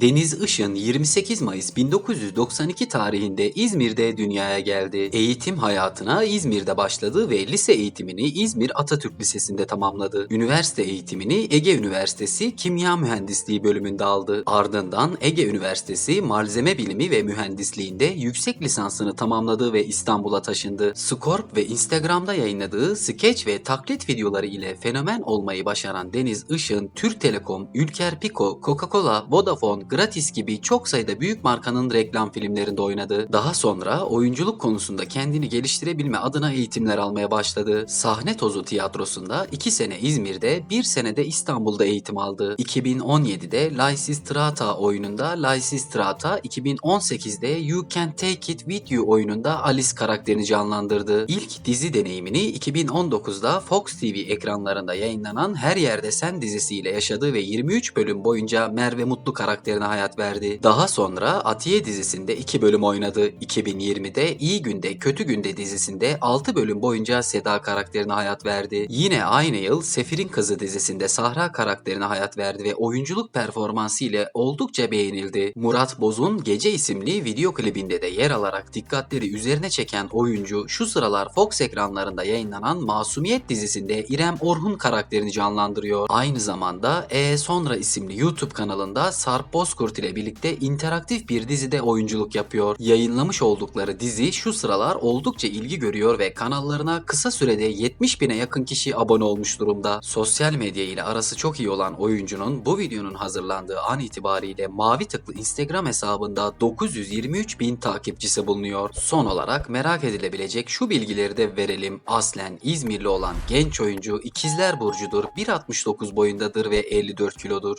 Deniz Işın 28 Mayıs 1992 tarihinde İzmir'de dünyaya geldi. Eğitim hayatına İzmir'de başladı ve lise eğitimini İzmir Atatürk Lisesi'nde tamamladı. Üniversite eğitimini Ege Üniversitesi Kimya Mühendisliği bölümünde aldı. Ardından Ege Üniversitesi Malzeme Bilimi ve Mühendisliğinde yüksek lisansını tamamladı ve İstanbul'a taşındı. Scorp ve Instagram'da yayınladığı skeç ve taklit videoları ile fenomen olmayı başaran Deniz Işın, Türk Telekom, Ülker Pico, Coca-Cola, Vodafone, Gratis gibi çok sayıda büyük markanın reklam filmlerinde oynadı. Daha sonra oyunculuk konusunda kendini geliştirebilme adına eğitimler almaya başladı. Sahne Tozu Tiyatrosu'nda 2 sene İzmir'de, 1 sene de İstanbul'da eğitim aldı. 2017'de Lysistrata oyununda Lysistrata, 2018'de You Can Take It With You oyununda Alice karakterini canlandırdı. İlk dizi deneyimini 2019'da Fox TV ekranlarında yayınlanan Her Yerde Sen dizisiyle yaşadı ve 23 bölüm boyunca Merve Mutlu karakterine hayat verdi. Daha sonra Atiye dizisinde 2 bölüm oynadı. 2020'de İyi Günde Kötü Günde dizisinde 6 bölüm boyunca Seda karakterine hayat verdi. Yine aynı yıl Sefir'in Kızı dizisinde Sahra karakterine hayat verdi ve oyunculuk performansı ile oldukça beğenildi. Murat Boz'un Gece isimli video klibinde de yer alarak dikkatleri üzerine çeken oyuncu şu sıralar Fox ekranlarında yayınlanan Masumiyet dizisinde İrem Orhun karakterini canlandırıyor. Aynı zamanda E Sonra isimli YouTube kanalında Sarp Bozkurt ile birlikte interaktif bir dizide oyunculuk yapıyor. Yayınlamış oldukları dizi şu sıralar oldukça ilgi görüyor ve kanallarına kısa sürede 70 bine yakın kişi abone olmuş durumda. Sosyal medya ile arası çok iyi olan oyuncunun bu videonun hazırlandığı an itibariyle mavi tıklı Instagram hesabında 923 bin takipçisi bulunuyor. Son olarak merak edilebilecek şu bilgileri de verelim. Aslen İzmirli olan genç oyuncu ikizler burcudur, 1.69 boyundadır ve 54 kilodur.